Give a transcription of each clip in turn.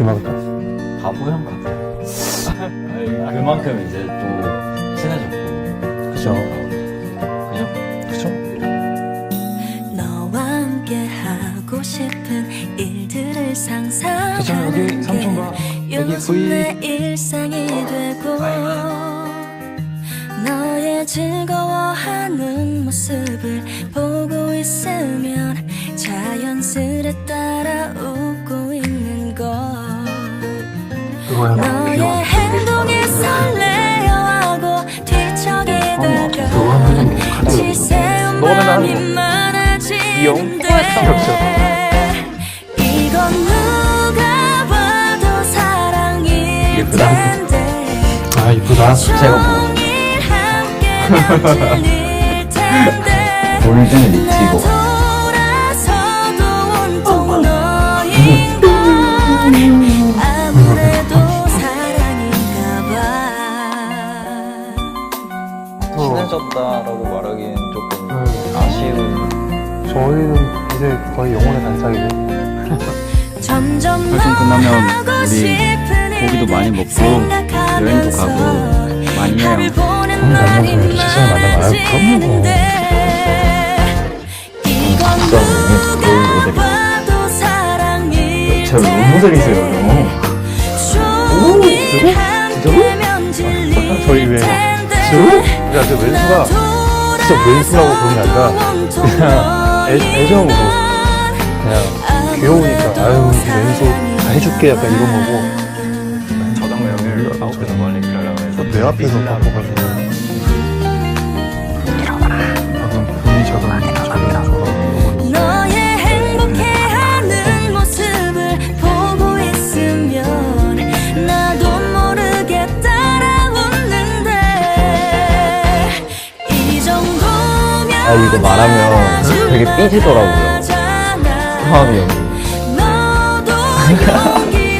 귀마다. 바보 형 같아. 아니, 그만큼 이제 또 친해졌고. 그죠. 그죠? 그죠? 너와 함께 하고 싶은 일들을 상상하는 그죠? 여기 삼촌과 여기 요즘 내 V. 일상이 되고 너의 즐거워하는 모습을 보고 있으면 자연스레 따 설레어하고 뒤척이다가 그거 하는 많아진대 그렇죠. 이건 누가 봐도 사랑일 예쁘다. 텐데 아, 이쁘다. 제가 뭐 종일 함께 며칠일 텐데 골든 나 리트리버. 봐 친해졌다라고 말하기엔 조금 음. 아쉬운. 저희는 이제 거의 영혼의 단짝이네. 점점 활동 끝나면 우리 고기도 많이 먹고 여행도 가고 많이 해요. 그럼 너무 좋아요. 세상에 만나면 아유, 누가 좋은 모델이에요. 봐도 사랑일 제가 너무 잘했어요. 종일 함께면 질릴 저희 왜 진짜로? 그러니까 저 왼수가 진짜 왼수라고 그런 게 아니라 그냥 애, 애정으로 그냥 귀여우니까 아유 왼수 다 해줄게 약간 이런 거고. 저당면을 아웃에서 멀리 가려고 해서. 내 앞에서 바꿔가지고 아, 이거 말하면 되게 삐지더라고요.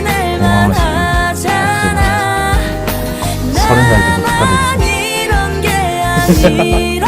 낼 만하잖아 서른 살 때도 축하드리고. 난 이런 게 아니라